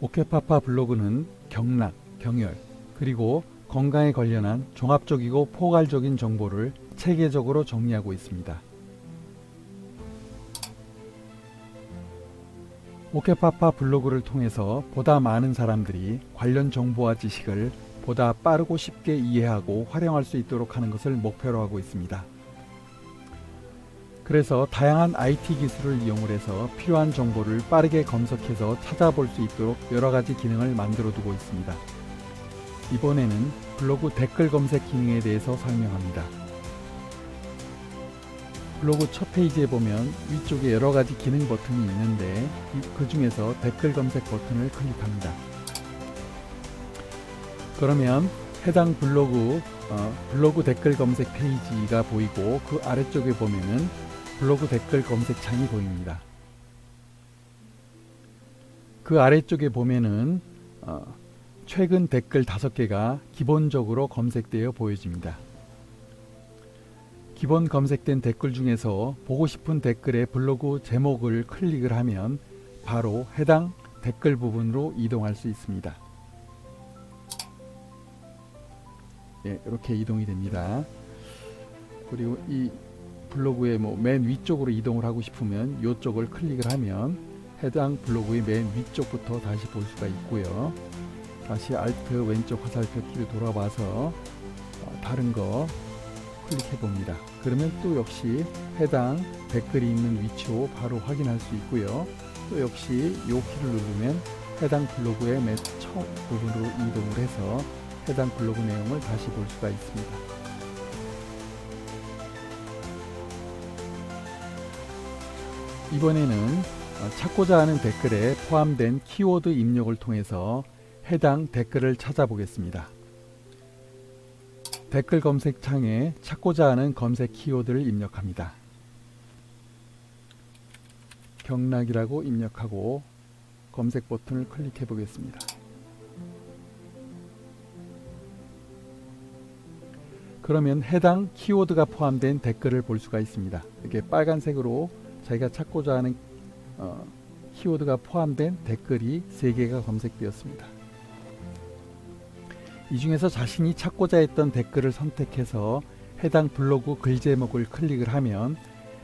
오케파파 블로그는 경락, 경혈, 그리고 건강에 관련한 종합적이고 포괄적인 정보를 체계적으로 정리하고 있습니다. 오케파파 블로그를 통해서 보다 많은 사람들이 관련 정보와 지식을 보다 빠르고 쉽게 이해하고 활용할 수 있도록 하는 것을 목표로 하고 있습니다. 그래서 다양한 IT 기술을 이용을 해서 필요한 정보를 빠르게 검색해서 찾아볼 수 있도록 여러 가지 기능을 만들어 두고 있습니다. 이번에는 블로그 댓글 검색 기능에 대해서 설명합니다. 블로그 첫 페이지에 보면 위쪽에 여러 가지 기능 버튼이 있는데 그 중에서 댓글 검색 버튼을 클릭합니다. 그러면 해당 블로그 어, 블로그 댓글 검색 페이지가 보이고 그 아래쪽에 보면은 블로그 댓글 검색 창이 보입니다. 그 아래쪽에 보면은 어, 최근 댓글 다섯 개가 기본적으로 검색되어 보여집니다. 기본 검색된 댓글 중에서 보고 싶은 댓글의 블로그 제목을 클릭을 하면 바로 해당 댓글 부분으로 이동할 수 있습니다. 예, 이렇게 이동이 됩니다. 그리고 이 블로그의 뭐 맨 위쪽으로 이동을 하고 싶으면 이쪽을 클릭을 하면 해당 블로그의 맨 위쪽부터 다시 볼 수가 있고요. 다시 Alt 왼쪽 화살표 키를 돌아봐서 어, 다른 거 클릭해 봅니다. 그러면 또 역시 해당 댓글이 있는 위치로 바로 확인할 수 있고요. 또 역시 이 키를 누르면 해당 블로그의 맨 처음 부분으로 이동을 해서 해당 블로그 내용을 다시 볼 수가 있습니다. 이번에는 어, 찾고자 하는 댓글에 포함된 키워드 입력을 통해서 해당 댓글을 찾아보겠습니다. 댓글 검색 창에 찾고자 하는 검색 키워드를 입력합니다. 경락이라고 입력하고 검색 버튼을 클릭해 보겠습니다. 그러면 해당 키워드가 포함된 댓글을 볼 수가 있습니다. 이렇게 빨간색으로 자기가 찾고자 하는 어, 키워드가 포함된 댓글이 3개가 검색되었습니다. 이 중에서 자신이 찾고자 했던 댓글을 선택해서 해당 블로그 글 제목을 클릭을 하면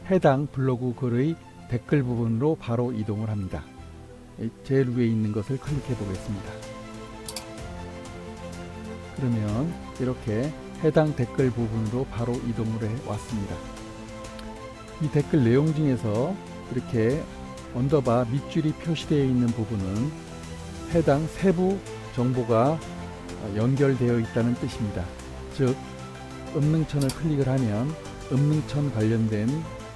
해당 블로그 글의 댓글 부분으로 바로 이동을 합니다. 제일 위에 있는 것을 클릭해 보겠습니다. 그러면 이렇게 해당 댓글 부분으로 바로 이동을 해 왔습니다. 이 댓글 내용 중에서 이렇게 언더바 밑줄이 표시되어 있는 부분은 해당 세부 정보가 연결되어 있다는 뜻입니다. 즉 음능천을 클릭을 하면 음능천 관련된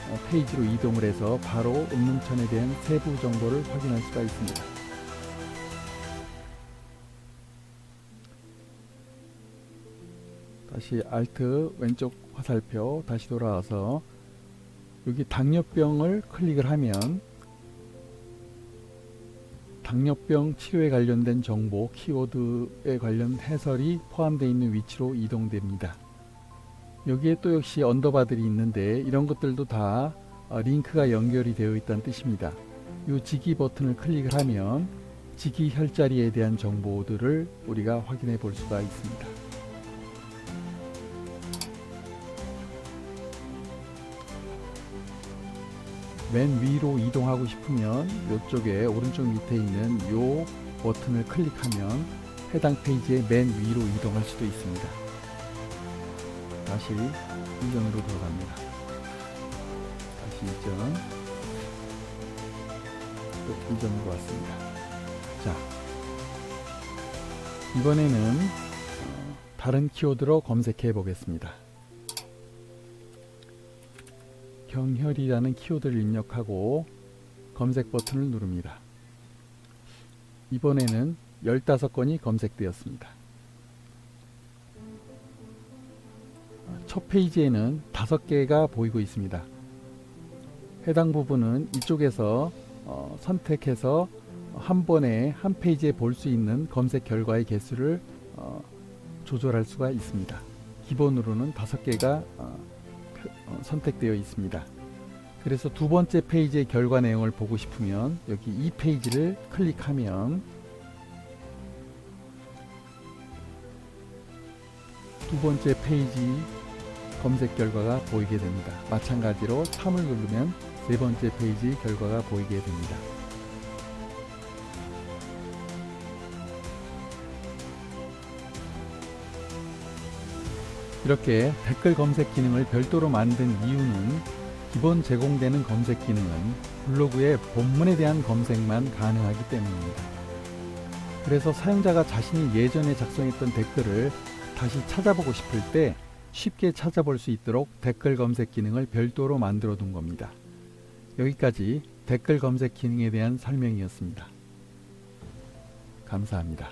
어, 페이지로 이동을 해서 바로 음능천에 대한 세부 정보를 확인할 수가 있습니다. 다시 Alt 왼쪽 화살표 다시 돌아와서 여기 당뇨병을 클릭을 하면 당뇨병 치료에 관련된 정보, 키워드에 관련 해설이 포함되어 있는 위치로 이동됩니다. 여기에 또 역시 언더바들이 있는데 이런 것들도 다 어, 링크가 연결이 되어 있다는 뜻입니다. 이 지기 버튼을 클릭을 하면 지기 혈자리에 대한 정보들을 우리가 확인해 볼 수가 있습니다. 맨 위로 이동하고 싶으면 이쪽에 오른쪽 밑에 있는 요 버튼을 클릭하면 해당 페이지의 맨 위로 이동할 수도 있습니다. 다시 이전으로 돌아갑니다. 다시 이전. 또 이전으로 왔습니다. 자, 이번에는 어, 다른 키워드로 검색해 보겠습니다. 경혈이라는 키워드를 입력하고 검색 버튼을 누릅니다. 이번에는 15건이 검색되었습니다. 첫 페이지에는 5개가 보이고 있습니다. 해당 부분은 이쪽에서 어, 선택해서 한 번에 한 페이지에 볼 수 있는 검색 결과의 개수를 어, 조절할 수가 있습니다. 기본으로는 5개가 어, 어, 어, 선택되어 있습니다. 그래서 두 번째 페이지의 결과 내용을 보고 싶으면 여기 이 페이지를 클릭하면 두 번째 페이지 검색 결과가 보이게 됩니다. 마찬가지로 3을 누르면 세 번째 페이지 결과가 보이게 됩니다. 이렇게 댓글 검색 기능을 별도로 만든 이유는 기본 제공되는 검색 기능은 블로그의 본문에 대한 검색만 가능하기 때문입니다. 그래서 사용자가 자신이 예전에 작성했던 댓글을 다시 찾아보고 싶을 때 쉽게 찾아볼 수 있도록 댓글 검색 기능을 별도로 만들어 둔 겁니다. 여기까지 댓글 검색 기능에 대한 설명이었습니다. 감사합니다.